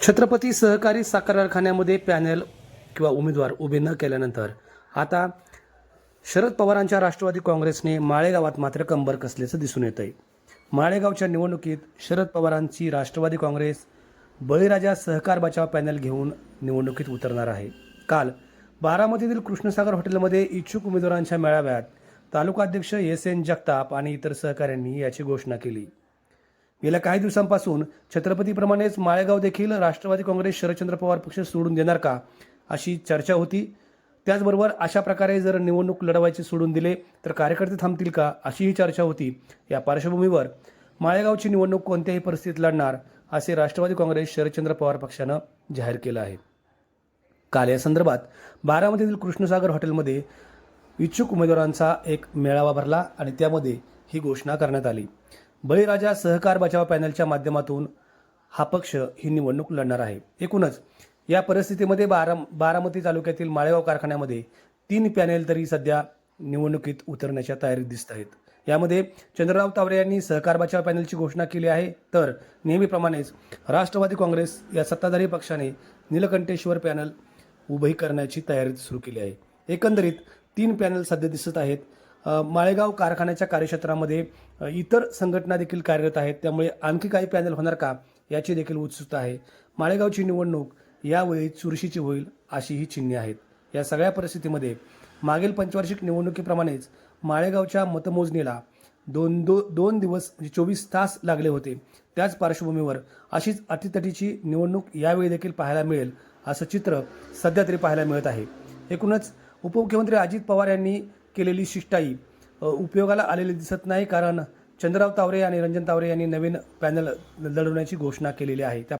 छत्रपती सहकारी साखर कारखान्यामध्ये पॅनल किंवा उमेदवार उभे न केल्यानंतर आता शरद पवारांच्या राष्ट्रवादी काँग्रेसने माळेगावात मात्र कंबर कसल्याचं दिसून येत आहे माळेगावच्या निवडणुकीत शरद पवारांची राष्ट्रवादी काँग्रेस बळीराजा सहकार बचाव पॅनल घेऊन निवडणुकीत उतरणार आहे. काल बारामतीतील कृष्णसागर हॉटेलमध्ये इच्छुक उमेदवारांच्या मेळाव्यात तालुकाध्यक्ष एस एन जगताप आणि इतर सहकाऱ्यांनी याची घोषणा केली. गेल्या काही दिवसांपासून छत्रपतीप्रमाणेच माळेगाव देखील राष्ट्रवादी काँग्रेस शरदचंद्र पवार पक्ष सोडून देणार का अशी चर्चा होती. त्याचबरोबर अशा प्रकारे जर निवडणूक लढवायची सोडून दिले तर कार्यकर्ते थांबतील का अशीही चर्चा होती. या पार्श्वभूमीवर माळेगावची निवडणूक कोणत्याही परिस्थितीत लढणार असे राष्ट्रवादी काँग्रेस शरदचंद्र पवार पक्षानं जाहीर केलं आहे. काल या संदर्भात बारामतीतील कृष्णसागर हॉटेलमध्ये इच्छुक उमेदवारांचा एक मेळावा भरला आणि त्यामध्ये ही घोषणा करण्यात आली. बळीराजा सहकार बचाव पॅनलच्या माध्यमातून हा पक्ष ही निवडणूक लढणार आहे. एकूणच या परिस्थितीमध्ये बारा बारामती तालुक्यातील माळेगाव कारखान्यामध्ये तीन पॅनेल तरी सध्या निवडणुकीत उतरण्याच्या तयारीत दिसत आहेत. यामध्ये चंद्रराव तावरे यांनी सहकार बचाव पॅनलची घोषणा केली आहे. तर नेहमीप्रमाणेच राष्ट्रवादी काँग्रेस या सत्ताधारी पक्षाने नीलकंठेश्वर पॅनल उभी करण्याची तयारी सुरू केली आहे. एकंदरीत तीन पॅनल सध्या दिसत आहेत. माळेगाव कारखान्याच्या कार्यक्षेत्रामध्ये इतर संघटना देखील कार्यरत आहेत. त्यामुळे आणखी काही पॅनल होणार का याची देखील उत्सुकता आहे. माळेगावची निवडणूक यावेळी चुरशीची होईल अशी ही चिन्हे आहेत. या सगळ्या परिस्थितीमध्ये मागील पंचवार्षिक निवडणुकीप्रमाणेच माळेगावच्या मतमोजणीला दोन दो दोन दिवस म्हणजे चोवीस तास लागले होते. त्याच पार्श्वभूमीवर अशीच अतितटीची निवडणूक यावेळी देखील पाहायला मिळेल असं चित्र सध्या तरी पाहायला मिळत आहे. एकूणच उपमुख्यमंत्री अजित पवार यांनी केलेली शिष्टाई उपयोगाला आलेली दिसत नाही कारण चंद्रराव तावरे आणि रंजन तावरे यांनी नवीन पॅनल लढवण्याची घोषणा केलेली आहे. त्या